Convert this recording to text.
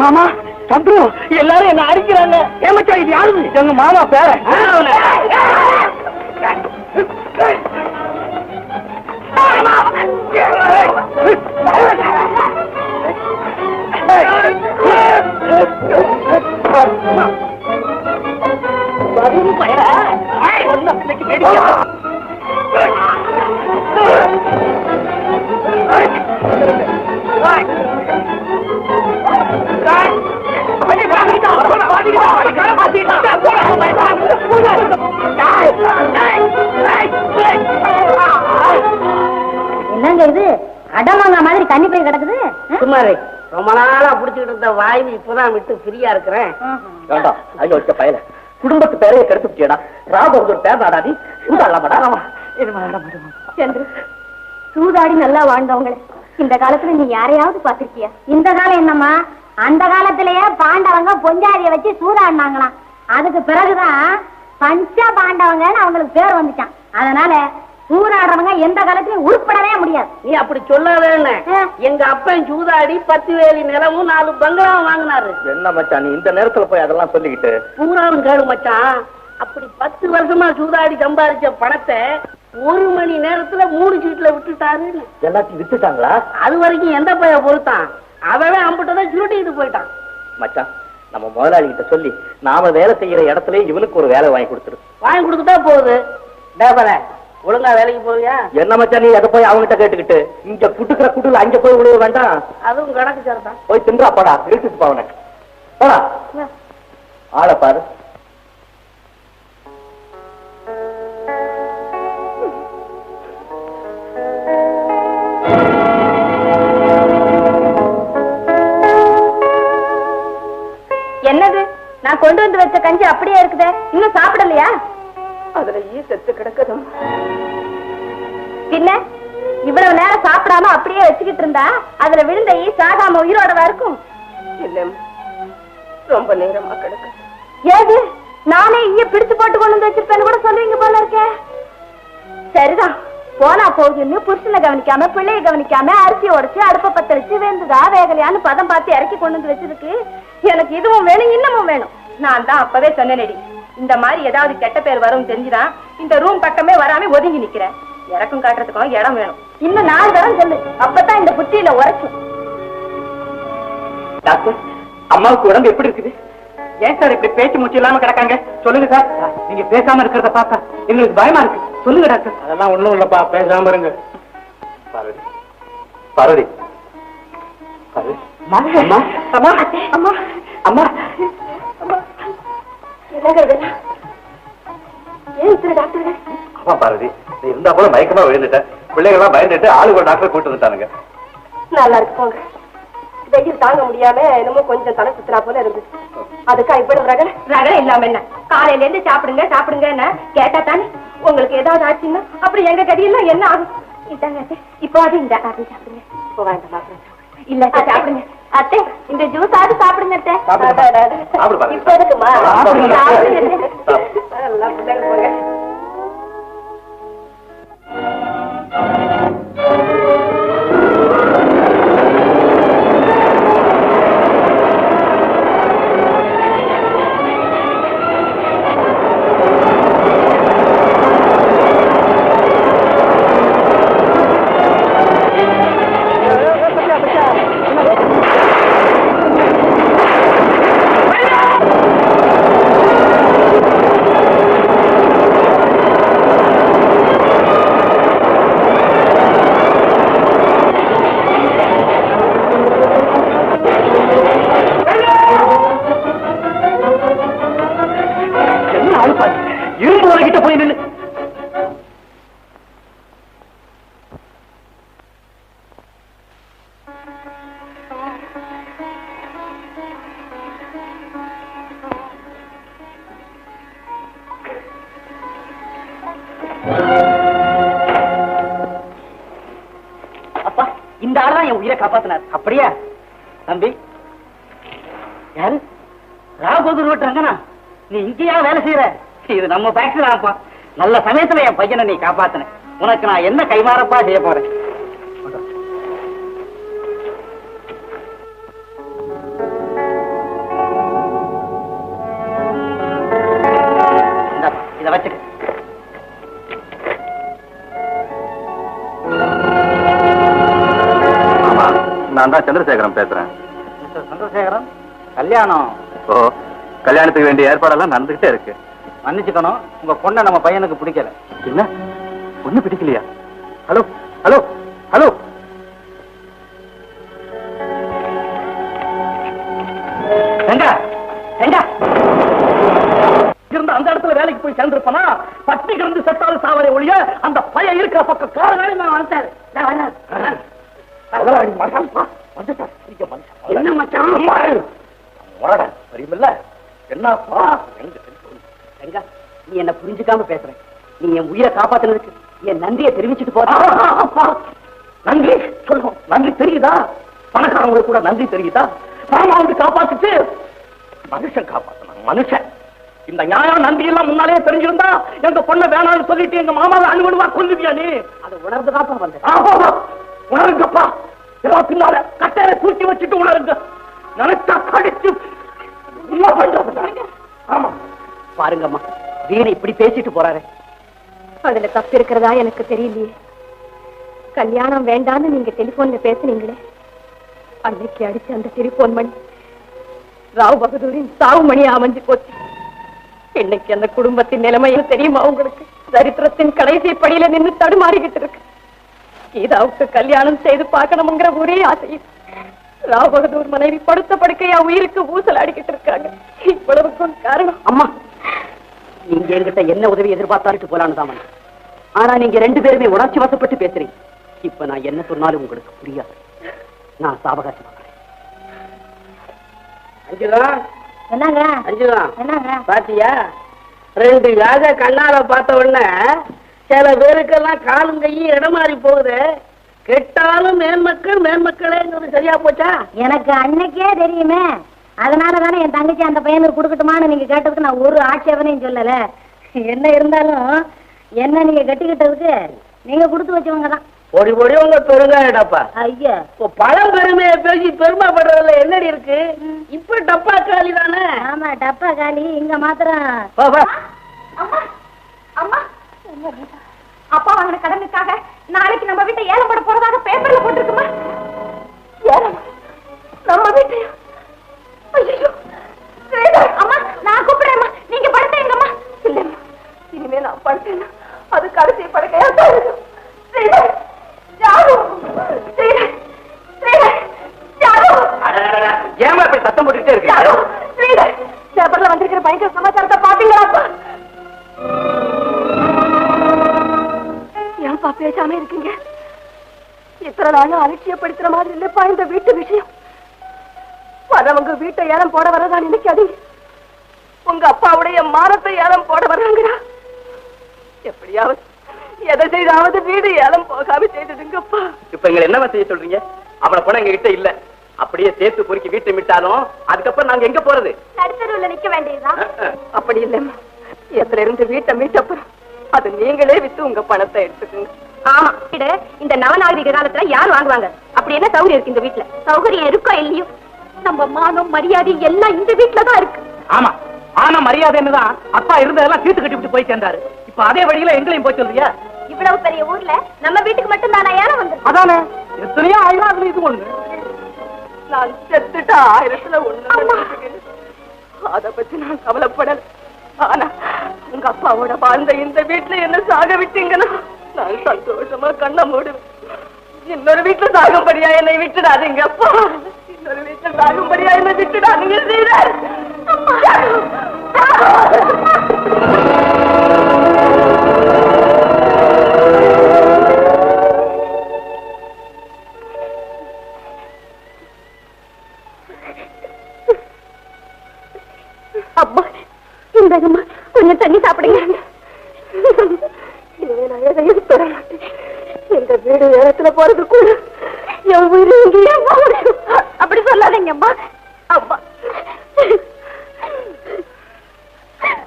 மாமா சந்துரு எல்லாரும் என்ன அடிக்கிறாங்க. ஏமாச்சா இது யாரு எங்க மாமா பேர. என்னங்க சுமாரு ரொம்ப நாளா புடிச்சுக்கிட்டு இருந்த வாய்வு இப்பதான் விட்டு ஃப்ரீயா இருக்கிறேன். வேண்டாம் ஐயோ வச்ச பையல. குடும்பத்து பேரையே கெடுத்துட்டியடா ராபகதூர் பேர் சந்திரு சூதாடி நல்லா வாழ்ந்தவங்களே. இந்த காலத்துல நீ யாரையாவது பாத்திருக்கியா இந்த காலம் என்னம்மா? அந்த காலத்திலேயே பாண்டவங்க பொஞ்சாதிய வச்சு சூதாடினாங்களாம். அதுக்கு பிறகுதான் பஞ்ச பாண்டவங்கன்னு அவங்களுக்கு பேர் வந்துச்சான் அதனால சூதாடுறவங்க எந்த காலத்திலயும் உருப்படவே முடியாது. நீ அப்படி ஆ. எங்க அப்பன் சூதாடி பத்து வேலி நிலமும் நாலு பங்களாவும் வாங்கினாரு. என்ன மச்சான் நீ இந்த நேரத்துல போய் அதெல்லாம் சொல்லிக்கிட்டு? பூராவும் கேடு மச்சான். அப்படி பத்து வருஷமா சூதாடி சம்பாதிச்ச பணத்தை ஒரு மணி நேரத்துல மூணு சீட்ல விட்டுட்டாருன்னு. எல்லாத்தையும் வித்துட்டாங்களா? அது வரைக்கும் எந்த பைய பொறுத்தான்? அவன் அம்பிட்டதான் சுருட்டிட்டு போயிட்டான். மச்சான் நம்ம முதலாளி கிட்ட சொல்லி நாம வேலை செய்யற இடத்துல இவனுக்கு ஒரு வேலை வாங்கி கொடுத்துரு. வாங்கி கொடுத்துட்டா போகுது. டேபல ஒழுங்கா வேலைக்கு போவியா என்ன மச்சான் நீ அதை போய் அவங்ககிட்ட கேட்டுக்கிட்டு? இங்க குட்டுக்கிற குட்டுல அங்க போய் விழுவ வேண்டாம். அதுவும் கணக்கு சேர்த்தான் போய் தின்றா போடா இழுத்துட்டு போவன போடா. ஆளை பாரு. என்னது? நான் கொண்டு வந்து வச்ச கஞ்சி அப்படியே இருக்குதே. இன்னும் சாப்பிடலையா? செத்து கிடக்குதும். பின்ன இவ்வளவு நேரம் சாப்பிடாம அப்படியே வச்சுக்கிட்டு இருந்தா அதுல விழுந்த ஈ சாகாம உயிரோடவா இருக்கும். ரொம்ப நேரமா கிடக்கு. ஏது? நானே ஈய பிடிச்சு போட்டு கொண்டு வந்து வச்சிருப்பேன்னு கூட சொல்லுவீங்க போல இருக்கே. சரிதான். போனா போகுதுன்னு புருஷனை கவனிக்காம பிள்ளைய கவனிக்காம அரிசி உடைச்சு அடுப்ப பத்த வச்சு வெந்துதா வேகலையான்னு பதம் பார்த்து இறக்கி கொண்டு வந்து வச்சிருக்கு. எனக்கு இதுவும் வேணும் இன்னமும் வேணும். நான் தான் அப்பவே சொன்னேனடி. இந்த மாதிரி ஏதாவது கெட்ட பேர் வரும் தெரிஞ்சுதான் இந்த ரூம் பக்கமே வராம ஒதுங்கி நிக்கிறேன் இறக்கம் காட்டுறதுக்கும் இடம் வேணும். இன்னும் நாலு தரம் சொல்லு. அப்பதான் இந்த புத்தியில உரைக்கும். டாக்டர் அம்மாவுக்கு உடம்பு எப்படி இருக்குது? ஏன் சார் இப்படி பேச்சு மூச்சு இல்லாம கிடக்காங்க? சொல்லுங்க சார். நீங்க பேசாம இருக்கிறத பார்த்தா எங்களுக்கு பயமா இருக்கு. சொல்லுங்க டாக்டர். அதெல்லாம் ஒண்ணும் இல்லப்பா. பேசாம இருங்க. பார்வதி பார்வதி பார்வதி. அம்மா. அம்மா. அம்மா. அம்மா. இத்தனை டாக்டர்கள் ஆமா பார்வதி நீ இருந்தா போல மயக்கமா விழுந்துட்ட பிள்ளைகள்லாம் பயந்துட்டு ஆளுக்கு ஒரு டாக்டர் கூட்டு வந்துட்டானுங்க. நல்லா இருக்கு போங்க. வெயில் தாங்க முடியாம என்னமோ கொஞ்சம் தலை சுத்துறா போல இருந்துச்சு அதுக்கா இவ்வளவு ரகல? ரகல இல்லாம என்ன? காலையில இருந்து சாப்பிடுங்க சாப்பிடுங்க என்ன? கேட்டா தானே? உங்களுக்கு ஏதாவது ஆச்சுன்னா அப்புறம் எங்க கடியெல்லாம் என்ன ஆகும்? இதாங்க இப்போ அது இந்த அது சாப்பிடுங்க. இப்போ வேண்டாம். இல்ல சாப்பிடுங்க. அத்தை இந்த ஜூஸ் ஆது சாப்பிடுங்க அத்தை. இப்போ இருக்குமா? சாப்பிடுங்க. காப்பாத்தினார். அப்படியா? தம்பி. யாரு? ராகோதர் விட்டுறாங்கண்ணா நீ இங்கேயா வேலை செய்யற இது நம்ம ஃபேக்டரி நல்ல சமயத்துல என் பையனை நீ காப்பாத்தின. உனக்கு நான் என்ன கைமாறப்பா செய்ய போறேன்? நான் தான் சந்திரசேகரன் பேசுறேன். மிஸ்டர் சந்திரசேகரன் கல்யாணம். ஓ கல்யாணத்துக்கு வேண்டிய ஏற்பாடெல்லாம் நடந்துகிட்டே இருக்கு. மன்னிச்சுக்கணும் உங்க பொண்ணை நம்ம பையனுக்கு பிடிக்கல. என்ன? ஒண்ணு பிடிக்கலையா? Hello hello hello. இருந்த அந்த இடத்துல வேலைக்கு போய் சேர்ந்திருப்பனா? பட்டி கிடந்து செத்தாலும் சாவரை ஒழிய அந்த பையன் இருக்கிற பக்கம் காரணம் நான் முதலாளி மகன்பா வந்துட்டார் பெரிய மனுஷன். என்ன மச்சான்? முரடன் தெரியுமில்ல? என்னப்பா? எங்க செங்கா நீ என்ன புரிஞ்சுக்காம பேசுற. நீ என் உயிரை காப்பாத்துனதுக்கு என் நன்றியை தெரிவிச்சுட்டு போற நன்றி. சொல்லுவோம் நன்றி தெரியுதா? பணக்காரங்களுக்கு கூட நன்றி தெரியுதா? பணமாவது காப்பாத்துச்சு. மனுஷன் காப்பாத்தணும் மனுஷன். இந்த நியாயம் நன்றி எல்லாம் முன்னாலே தெரிஞ்சிருந்தா எங்க பொண்ணை வேணாம்னு சொல்லிட்டு எங்க மாமாவை அணுவணுவா கொல்லுவியா நீ? அதை உணர்ந்துதான் வந்தேன். ஆமா, உணருங்கப்பா. ஏதோ பின்னால கட்டையில தூக்கி வச்சுட்டு உணருங்க. நினைச்சா கடிச்சு ஆமா. பாருங்கம்மா வீடு இப்படி பேசிட்டு போறாரு. அதுல தப்பு இருக்கிறதா எனக்கு தெரியலையே. கல்யாணம் வேண்டான்னு நீங்க டெலிபோன்ல பேசுனீங்களே. அன்னைக்கு அடிச்ச அந்த டெலிபோன் மணி ராவ் பகதூரின் சாவு மணி அமைஞ்சு போச்சு. இன்னைக்கு அந்த குடும்பத்தின் நிலைமையும் தெரியுமா உங்களுக்கு? சரித்திரத்தின் கடைசி படியில நின்னு தடுமாறிக்கிட்டு இருக்கு. கீதாவுக்கு கல்யாணம் செய்து பார்க்கணுங்கிற ஒரே ஆசையில் ராவ் பகதூர் மனைவி படுத்த படுக்கையா உயிருக்கு ஊசல் அடிக்கிட்டு இருக்காங்க. இவ்வளவுக்கும் காரணம். அம்மா நீங்க என்கிட்ட என்ன உதவி எதிர்பார்த்தாட்டு போலான்னு தான். ஆனா நீங்க ரெண்டு பேருமே உணர்ச்சி வசப்பட்டு பேசுறீங்க. இப்ப நான் என்ன சொன்னாலும் உங்களுக்கு புரியாது. நான் சாவகாசம். அஞ்சுதா? என்னங்க? அஞ்சுதா? என்னங்க? பாத்தியா? ரெண்டு காஜ கண்ணால பார்த்த உடனே சில பேருக்கெல்லாம் காலும் கையும் இடமாறி போகுது. கெட்டாலும் மேன்மக்கள் மேன்மக்களேங்கிறது சரியா போச்சா? எனக்கு அன்னைக்கே தெரியுமே. அதனால தானே என் தங்கச்சி அந்த பையனுக்கு கொடுக்கட்டுமான்னு நீங்க கேட்டதுக்கு நான் ஒரு ஆட்சேபனையும் சொல்லல. என்ன இருந்தாலும் என்ன நீங்க கட்டிக்கிட்டதுக்கு நீங்க கொடுத்து வச்சவங்க தான் ஓடி ஓடி உங்க பெருங்காயடப்பா. ஐயா. இப்போ பழம் பெருமையை பேசி பெருமைப்படுறதுல என்னடி இருக்கு? இப்ப டப்பா காலி தானே? ஆமா டப்பா காலி. இங்க மாத்திரம். அம்மா அம்மா. அப்பா வாங்கின கடனுக்காக நாளைக்கு நம்ம வீட்டை ஏலம் போட போறதாக பேப்பர்ல போட்டிருக்குமா? நாளும் அலட்சியப்படுத்துற மாதிரி இல்லப்பா இந்த வீட்டு விஷயம். வரவங்க வீட்டை ஏலம் போட வரதா நினைக்காதீங்க உங்க அப்பாவுடைய மானத்தை ஏலம் போட வர்றாங்கடா. எப்படியாவது எதை செய்தாவது வீடு ஏலம் போகாம செய்துடுங்கப்பா. இப்ப எங்களை என்ன செய்ய சொல்றீங்க? அவனை பணம் எங்க கிட்ட இல்ல. அப்படியே சேர்த்து பொறுக்கி வீட்டை விட்டாலும் அதுக்கப்புறம் நாங்க எங்க போறது? நடுத்தருவுல நிக்க வேண்டியதுதான். அப்படி இல்லம்மா. எதுல இருந்து வீட்டை மீட்டப்புறம் அது நீங்களே வித்து உங்க பணத்தை எடுத்துக்கோங்க. ஆமா இது இந்த நவநாகரிக காலத்துல யார் வாங்குவாங்க? அப்படி என்ன சௌகரியம் இருக்கு இந்த வீட்டுல சௌகரியம் இருக்கோ இல்லையோ? நம்ம மானம் மரியாதை எல்லாம் இந்த வீட்டுல தான் இருக்கு. ஆமா ஆனா மரியாதைன்னு தான் அப்பா இருந்ததெல்லாம் தீர்த்து கட்டி விட்டு போய் சேர்ந்தாரு. இப்ப அதே வழியில எங்களையும் போய் சொல்றியா? இவ்வளவு பெரிய ஊர்ல நம்ம வீட்டுக்கு மட்டும் தானே ஏனம் வந்து அதானே? எத்தனையோ ஆயிரம் அதுல இது ஒண்ணு. நான் செத்துட்டா ஆயிரத்துல ஒண்ணு அத பத்தி நான் கவலைப்படல. ஆனா உங்க அப்பாவோட வாழ்ந்த இந்த வீட்டுல என்ன சாக விட்டீங்கன்னா நான் சந்தோஷமா கண்ண மூடுவேன் இன்னொரு வீட்டுல சாகும்படியா என்னை விட்டுடாதீங்க. அப்பா. இன்னொரு வீட்டுல சாகும்படியா என்னை விட்டுடாதீங்க ஸ்ரீதர் அப்பா இந்த கொஞ்சம் தண்ணி சாப்பிடுங்க. நான் எதையும் பெற மாட்டேன். இந்த வீடு இடத்துல போறதுக்குள்ள என் உயிர் எங்கேயும் போக அப்படி சொல்லாதீங்கம்மா. அம்மா